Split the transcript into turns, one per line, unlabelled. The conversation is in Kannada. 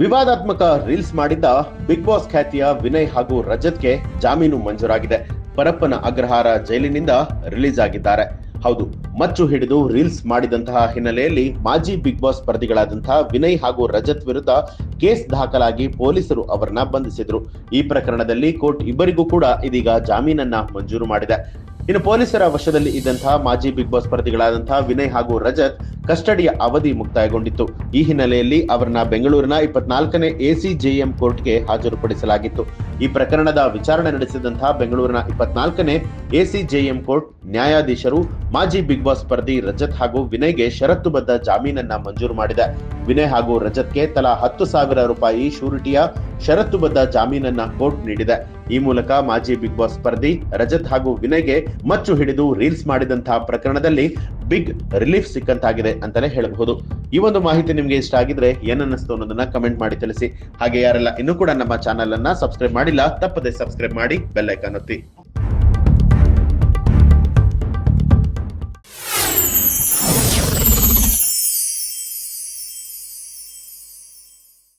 ವಿವಾದಾತ್ಮಕ ರೀಲ್ಸ್ ಮಾಡಿದ್ದ ಬಿಗ್ ಬಾಸ್ ಖ್ಯಾತಿಯ ವಿನಯ್ ಹಾಗೂ ರಜತ್ಗೆ ಜಾಮೀನು ಮಂಜೂರಾಗಿದೆ. ಪರಪ್ಪನ ಅಗ್ರಹಾರ ಜೈಲಿನಿಂದ ರಿಲೀಸ್ ಆಗಿದ್ದಾರೆ. ಹೌದು, ಮಚ್ಚು ಹಿಡಿದು ರೀಲ್ಸ್ ಮಾಡಿದಂತಹ ಹಿನ್ನೆಲೆಯಲ್ಲಿ ಮಾಜಿ ಬಿಗ್ ಬಾಸ್ ಸ್ಪರ್ಧಿಗಳಾದಂತಹ ವಿನಯ್ ಹಾಗೂ ರಜತ್ ವಿರುದ್ಧ ಕೇಸ್ ದಾಖಲಾಗಿ ಪೊಲೀಸರು ಅವರನ್ನ ಬಂಧಿಸಿದ್ರು. ಈ ಪ್ರಕರಣದಲ್ಲಿ ಕೋರ್ಟ್ ಇಬ್ಬರಿಗೂ ಕೂಡ ಇದೀಗ ಜಾಮೀನನ್ನ ಮಂಜೂರು ಮಾಡಿದೆ. ಇನ್ನು ಪೊಲೀಸರ ವಶದಲ್ಲಿ ಇದ್ದಂತಹ ಮಾಜಿ ಬಿಗ್ ಬಾಸ್ ಸ್ಪರ್ಧಿಗಳಾದಂತಹ ವಿನಯ್ ಹಾಗೂ ರಜತ್ ಕಸ್ಟಡಿಯ ಅವಧಿ ಮುಕ್ತಾಯಗೊಂಡಿತ್ತು. ಈ ಹಿನ್ನೆಲೆಯಲ್ಲಿ ಅವರನ್ನ ಬೆಂಗಳೂರಿನ ಇಪ್ಪತ್ನಾಲ್ಕನೇ ಎಸಿಜೆಎಂ ಕೋರ್ಟ್ಗೆ ಹಾಜರುಪಡಿಸಲಾಗಿತ್ತು. ಈ ಪ್ರಕರಣದ ವಿಚಾರಣೆ ನಡೆಸಿದಂತಹ ಬೆಂಗಳೂರಿನ ಇಪ್ಪತ್ನಾಲ್ಕನೇ ಎಸಿಜೆಎಂ ಕೋರ್ಟ್ ನ್ಯಾಯಾಧೀಶರು ಮಾಜಿ ಬಿಗ್ ಬಾಸ್ ಸ್ಪರ್ಧಿ ರಜತ್ ಹಾಗೂ ವಿನಯ್ಗೆ ಷರತ್ತುಬದ್ಧ ಜಾಮೀನನ್ನ ಮಂಜೂರು ಮಾಡಿದೆ. ವಿನಯ್ ಹಾಗೂ ರಜತ್ಗೆ ತಲಾ ಹತ್ತು ಸಾವಿರ ರೂಪಾಯಿ ಶೂರಿಟಿಯ ಷರತ್ತುಬದ್ಧ ಜಾಮೀನನ್ನ ಕೋರ್ಟ್ ನೀಡಿದೆ. ಈ ಮೂಲಕ ಮಾಜಿ ಬಿಗ್ ಬಾಸ್ ಸ್ಪರ್ಧಿ ರಜತ್ ಹಾಗೂ ವಿನಯ್ಗೆ ಮಚ್ಚು ಹಿಡಿದು ರೀಲ್ಸ್ ಮಾಡಿದಂತಹ ಪ್ರಕರಣದಲ್ಲಿ ಬಿಗ್ ರಿಲೀಫ್ ಸಿಕ್ಕಂತಾಗಿದೆ ಅಂತಲೇ ಹೇಳಬಹುದು. ಈ ಒಂದು ಮಾಹಿತಿ ನಿಮಗೆ ಇಷ್ಟ ಆಗಿದ್ರೆ ಏನನ್ನಿಸ್ತು ಅನ್ನೋದನ್ನ ಕಮೆಂಟ್ ಮಾಡಿ ತಿಳಿಸಿ. ಹಾಗೆ ಯಾರೆಲ್ಲ ಇನ್ನೂ ಕೂಡ ನಮ್ಮ ಚಾನೆಲ್ ಅನ್ನ ಸಬ್ಸ್ಕ್ರೈಬ್ ಮಾಡಿಲ್ಲ, ತಪ್ಪದೆ ಸಬ್ಸ್ಕ್ರೈಬ್ ಮಾಡಿ ಬೆಲ್ಲೈಕನ್ ಒತ್ತಿ.